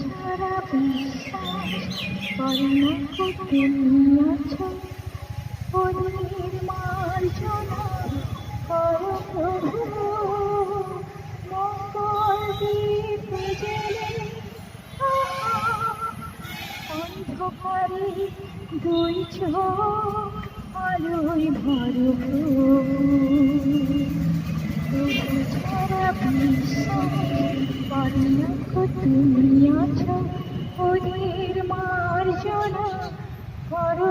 সারা বিশ্বাস আছো অন্যের মার্জনা করো প্রভু মঙ্গল দীপ জেলে অন্ধকারে দুই চোখ আলোয় ভরে প্রভু প্রভু ছাড়া বিশ্বাস তুমি আছো ওদের মার্জনা করো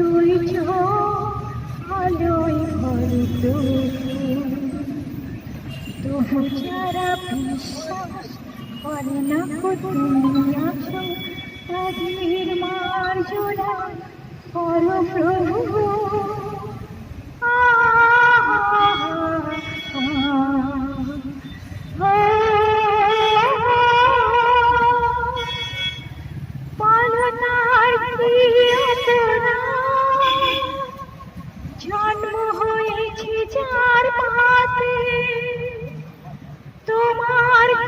চোখ আলোয় ভরে তবু যারা বিশ্বাস করে না তুমি আছো তাদের মার্জনা প্রভু।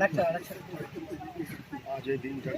আরেকটা আরেকটা। আজ এই দিনটা